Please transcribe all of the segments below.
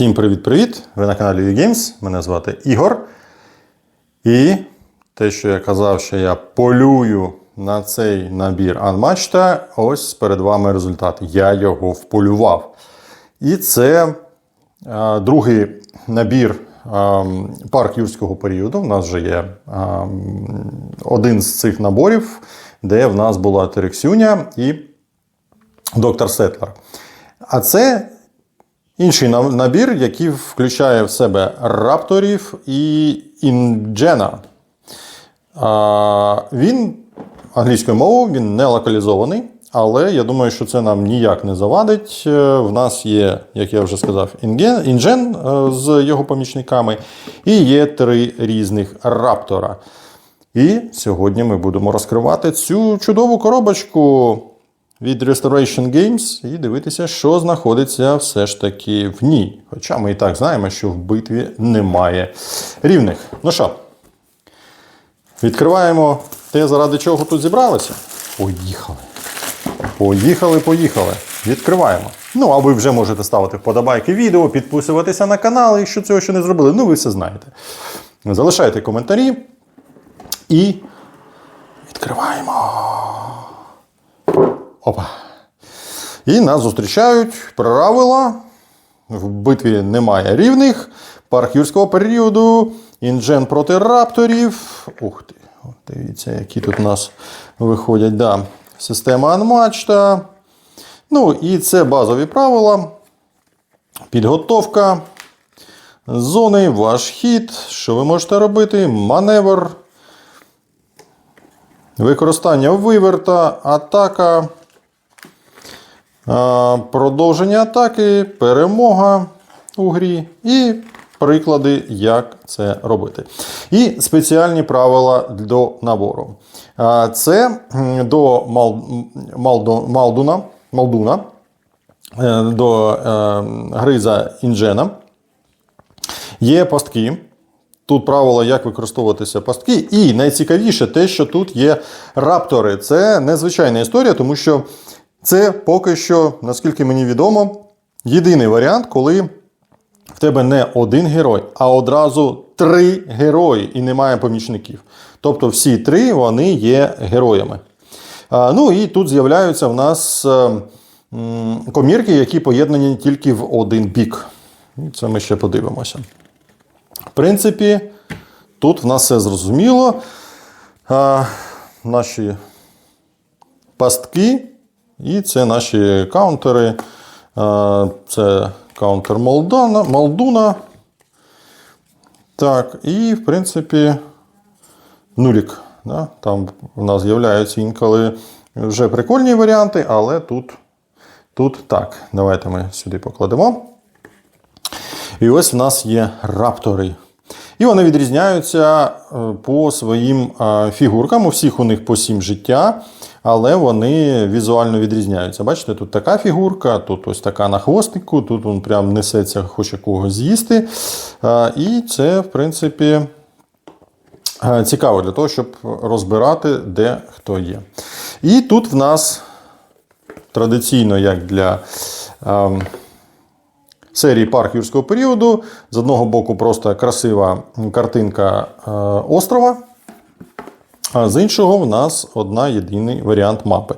Всім привіт-привіт! Ви на каналі U-Games. Мене звати Ігор. І те, що я казав, що я полюю на цей набір Unmatched, ось перед вами результат. Я його вполював. І це а, другий набір а, парк юрського періоду. У нас вже є а, один з цих наборів, де в нас була Терексюня і доктор Сетлер. А це інший набір, який включає в себе рапторів і інджена. Він англійською мовою, він не локалізований, але я думаю, що це нам ніяк не завадить. Е, В нас є, як я вже сказав, інген, інжен е, з його помічниками, і є три різних раптора. І сьогодні ми будемо розкривати цю чудову коробочку від Restoration Games і дивитися, що знаходиться все ж таки в ній. Хоча ми і так знаємо, що в битві немає рівних. Ну що, відкриваємо те, заради чого тут зібралися. Поїхали. Поїхали, поїхали. Відкриваємо. Ну, а ви вже можете ставити вподобайки відео, підписуватися на канал, якщо цього ще не зробили. Ну, ви все знаєте. Залишайте коментарі і відкриваємо. Опа. І нас зустрічають правила. В битві немає рівних. Парк юрського періоду. Інжен проти рапторів. Ух ти. Дивіться, які тут у нас виходять. Да. Система Unmatched. Ну, і це базові правила. Підготовка. Зони, ваш хід. Що ви можете робити? Маневр. Використання виверта, атака, продовження атаки, перемога у грі і приклади, як це робити. І спеціальні правила до набору. Це до Мал, Малдуна, Малдуна, е, до е, гриза інжена. Є пастки. Тут правило, як використовуватися пастки. І найцікавіше те, що тут є раптори. Це незвичайна історія, тому що це поки що, наскільки мені відомо, єдиний варіант, коли в тебе не один герой, а одразу три герої і немає помічників. Тобто всі три вони є героями. Ну і тут з'являються в нас е, комірки, які поєднані тільки в один бік. І Це ми ще подивимося. В принципі, тут в нас все зрозуміло. Наші пастки, і це наші каунтери. Це каунтер Молдана, Молдуна. Так, і, в принципі, нулік. Да? Там в нас з'являються інколи вже прикольні варіанти, але тут, тут так. Давайте ми сюди покладемо. І ось в нас є раптори. І вони відрізняються е, по своїм е, фігуркам. У всіх у них по 7 життя, але вони візуально відрізняються. Бачите, тут така фігурка, тут ось така на хвостику, тут він прям несеться, хоче когось з'їсти. Е, І це, в принципі, е, цікаво для того, щоб розбирати, де хто є. І тут в нас традиційно, як для. ем, серії парк юрського періоду. З одного боку, просто красива картинка е, острова. А з іншого, в нас одна єдиний варіант мапи.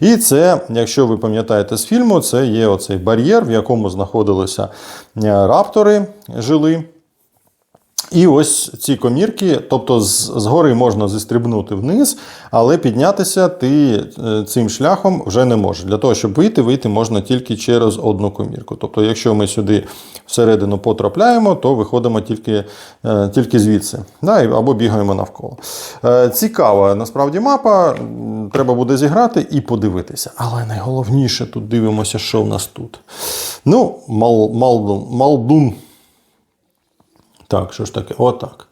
І це, якщо ви пам'ятаєте з фільму, це є оцей бар'єр, в якому знаходилися е, раптори, жили. І ось ці комірки, тобто згори можна зістрибнути вниз, але піднятися ти е, цим шляхом вже не можеш. Для того, щоб вийти, вийти можна тільки через одну комірку. Тобто, якщо ми сюди всередину потрапляємо, то виходимо тільки, е, тільки звідси, да, або бігаємо навколо. Е, Цікава насправді мапа, треба буде зіграти і подивитися. Але найголовніше тут дивимося, що в нас тут. Ну, Мал, Малдун, Малдун. Так, що ж таке? Отак.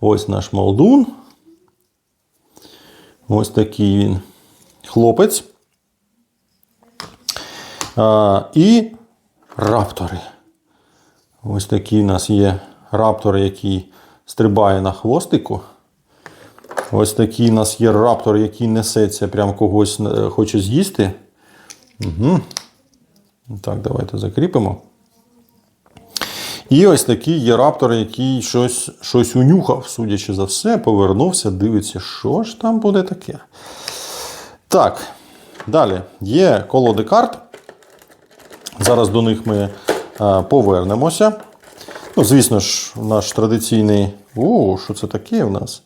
Ось наш молдун. Ось такий він хлопець. А, і раптори. Ось такий у нас є раптор, який стрибає на хвостику. Ось такий у нас є раптор, який несеться, прям когось е, хоче з'їсти. Угу. Так, давайте закріпимо. І ось такий є раптор, який щось, щось унюхав, судячи за все, повернувся, дивиться, що ж там буде таке. Так, далі є колоди карт. Зараз до них ми е, повернемося. Ну, звісно ж, наш традиційний. О, що це таке в нас?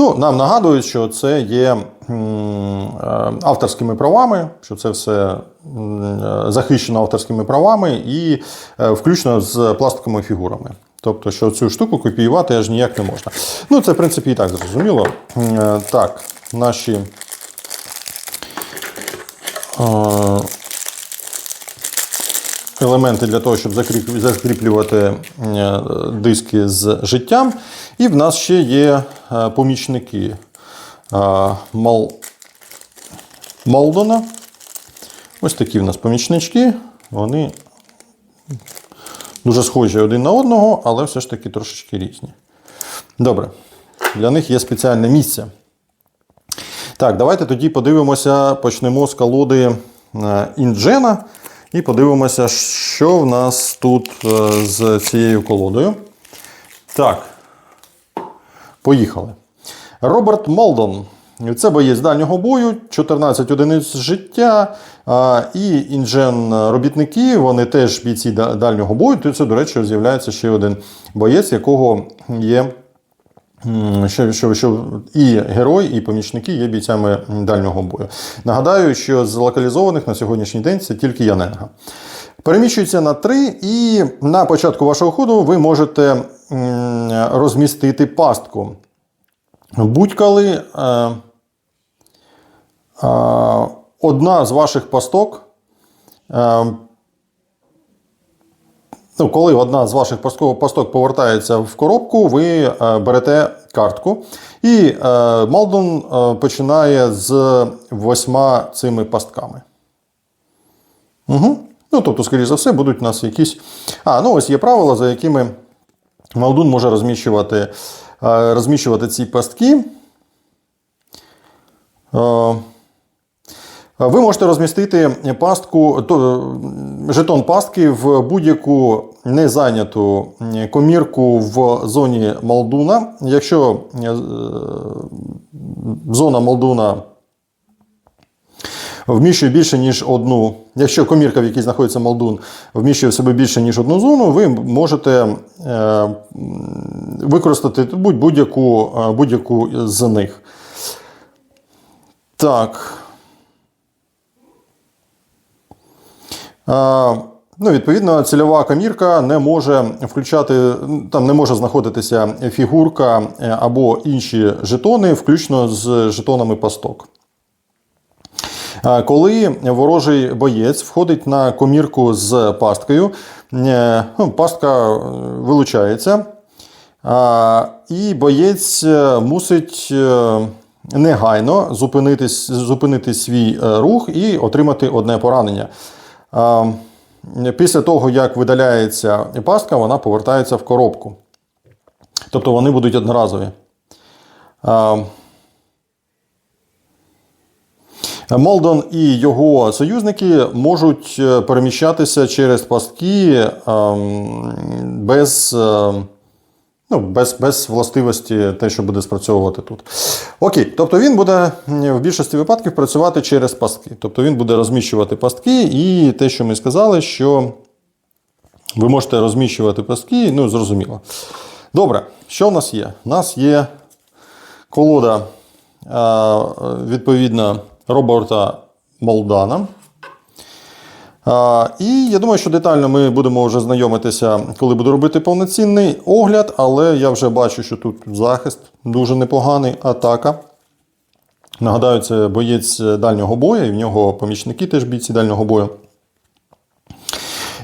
Ну, нам нагадують, що це є е, авторськими правами, що це все е, захищено авторськими правами і е, включно з пластиковими фігурами. Тобто, що цю штуку копіювати аж ніяк не можна. Ну, це, в принципі, і так зрозуміло. Так, наші. Елементи для того, щоб закріплювати е, диски з життям. І в нас ще є е, помічники е, Мал... Малдона. Ось такі в нас помічнички. Вони дуже схожі один на одного, але все ж таки трошечки різні. Добре. Для них є спеціальне місце. Так, давайте тоді подивимося, почнемо з колоди Інджена. І подивимося, що в нас тут е, з цією колодою. Так, поїхали. Роберт Молдон. Це боєць дальнього бою, 14 одиниць життя. І інжен-робітники, вони теж бійці дальнього бою. Це, до речі, з'являється ще один боєць, якого є Що, що, що і герой, і помічники є бійцями дальнього бою. Нагадаю, що з локалізованих на сьогоднішній день це тільки Яненга. Переміщується на 3, і на початку вашого ходу ви можете розмістити пастку. Будь-коли е, е, одна з ваших пасток е, Ну, коли одна з ваших пасток повертається в коробку, ви е, берете картку. І е, Малдон е, починає з восьма цими пастками. Угу. Ну, тобто, скоріш за все, будуть у нас якісь. А, ну ось є правила, за якими Малдун може розміщувати, розміщувати ці пастки. Е, ви можете розмістити пастку, жетон пастки в будь-яку незайняту комірку в зоні Малдуна. Якщо е, зона Малдуна вміщує більше, ніж одну, якщо комірка, в якій знаходиться Малдун, вміщує в себе більше, ніж одну зону, ви можете е, використати будь- будь-яку е, будь-яку з них. Так. Ну, відповідно, цільова камірка не може включати, там не може знаходитися фігурка е, або інші жетони, включно з жетонами пасток. Коли ворожий боєць входить на комірку з пасткою, е, ну, пастка е, вилучається, і боєць мусить негайно зупинитись, зупинити свій рух і отримати одне поранення. Після того, як видаляється пастка, вона повертається в коробку. Тобто вони будуть одноразові. Молдон і його союзники можуть е, переміщатися через пастки ем, без, е, ну, без, без властивості те, що буде спрацьовувати тут. Окей, тобто він буде в більшості випадків працювати через пастки. Тобто він буде розміщувати пастки, і те, що ми сказали, що ви можете розміщувати пастки, ну, зрозуміло. Добре, що в нас є? У нас є колода, відповідно, Роберта Молдана. І я думаю, що детально ми будемо вже знайомитися, коли буду робити повноцінний огляд, але я вже бачу, що тут захист дуже непоганий, атака. Нагадаю, це боєць дальнього бою, і в нього помічники теж бійці дальнього бою.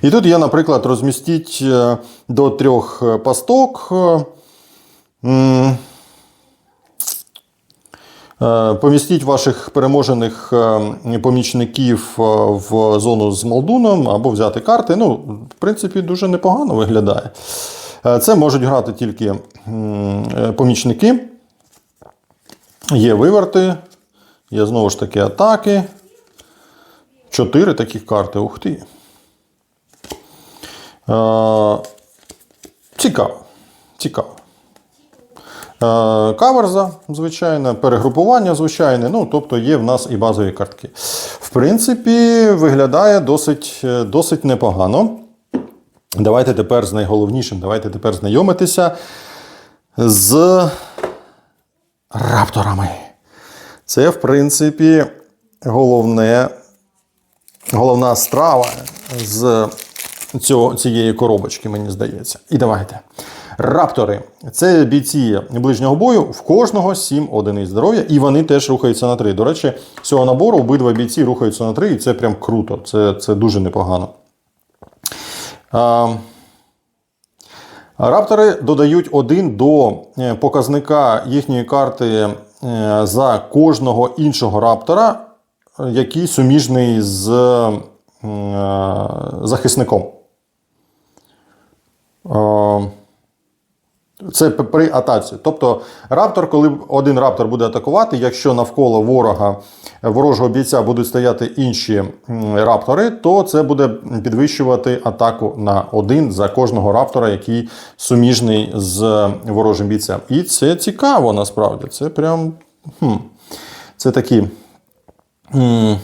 І тут є, наприклад, розмістіть е, до трьох е, пасток. Е, Помістіть ваших переможених е, помічників е, в зону з Молдуном або взяти карти. Ну, в принципі, дуже непогано виглядає. Це можуть грати тільки помічники. Є виверти, є знову ж таки атаки. Чотири таких карти. Ух ти. Цікаво. Цікаво. Е, Каверза, звичайно, перегрупування звичайне. Ну, тобто є в нас і базові картки. В принципі, виглядає досить, е, досить непогано. Давайте тепер з найголовнішим, давайте тепер знайомитися з рапторами. Це, в принципі, головне, головна страва з цього, цієї коробочки, мені здається. І давайте. Раптори це бійці ближнього бою, в кожного 7 одиниць здоров'я, і вони теж рухаються на 3. До речі, з цього набору обидва бійці рухаються на 3, і це прям круто, це, це дуже непогано. А, Раптори додають один до е, показника їхньої карти е, за кожного іншого раптора, е, який суміжний з захисником. Це при атаці. Тобто раптор, коли один раптор буде атакувати, якщо навколо ворога ворожого бійця будуть стояти інші раптори, то це буде підвищувати атаку на один за кожного раптора, який суміжний з ворожим бійцем. І це цікаво насправді. Це прям хм, це такий м,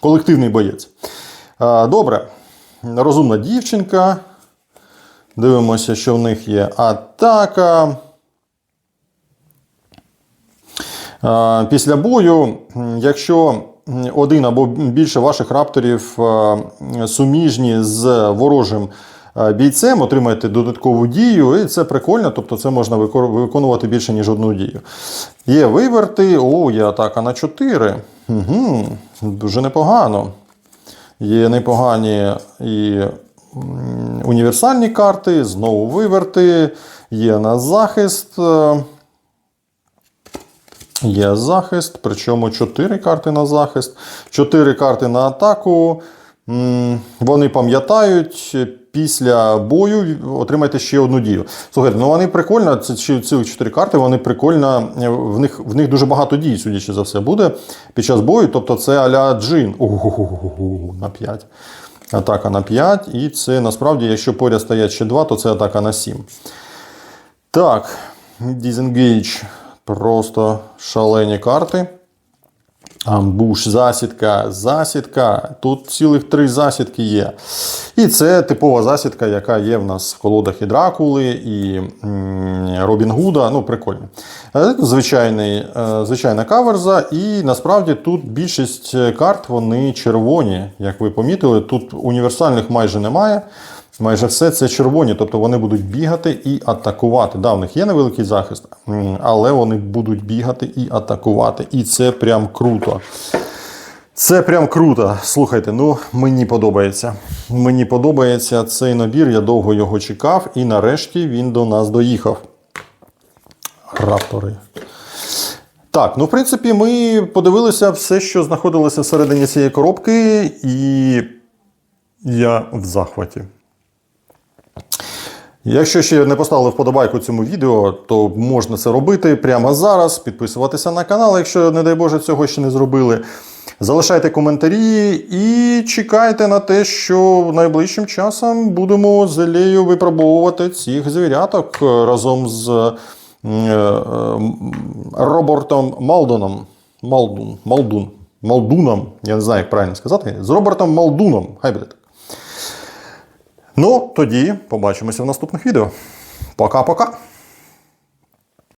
колективний боєць. Добре, розумна дівчинка. Дивимося, що в них є атака. Після бою, якщо один або більше ваших рапторів суміжні з ворожим бійцем, отримаєте додаткову дію, і це прикольно, тобто це можна виконувати більше, ніж одну дію. Є виверти, о, є атака на 4. Угу, дуже непогано. Є непогані і універсальні карти, знову виверти, є на захист. е, Є захист, причому 4 карти на захист, 4 карти на атаку. Вони пам'ятають, після бою отримайте ще одну дію. Слухайте, ну вони прикольно, ці ці 4 карти, вони прикольно, е, в них, в них дуже багато дій, судячи за все, буде під час бою. Тобто це аля джин. Ого, на 5. Атака на 5. І це насправді, якщо поряд стоять ще 2, то це атака на 7. Так, Disengage. Просто шалені карти. Амбуш, засідка, засідка. Тут цілих три засідки є. І це типова засідка, яка є в нас в колодах і Дракули, і Робін Гуда. Ну, прикольно. Е, Звичайний, е, звичайна каверза. І насправді тут більшість карт вони червоні. Як ви помітили, тут універсальних майже немає. Майже все це червоні, тобто вони будуть бігати і атакувати. Да, в них є невеликий захист, але вони будуть бігати і атакувати. І це прям круто. Це прям круто. Слухайте, ну мені подобається. Мені подобається цей набір, я довго його чекав, і нарешті він до нас доїхав. Раптори. Так, ну в принципі, ми подивилися все, що знаходилося всередині цієї коробки, і я в захваті. Якщо ще не поставили вподобайку цьому відео, то можна це робити прямо зараз. Підписуватися на канал, якщо, не дай Боже, цього ще не зробили. Залишайте коментарі і чекайте на те, що найближчим часом будемо з Елею випробовувати цих звіряток разом з е, е, Робертом Малдоном. Малдун, Малдун, Малдуном, я не знаю, як правильно сказати. З Робертом Малдуном. Хай. Ну, тоді побачимося в наступних відео. Пока-пока.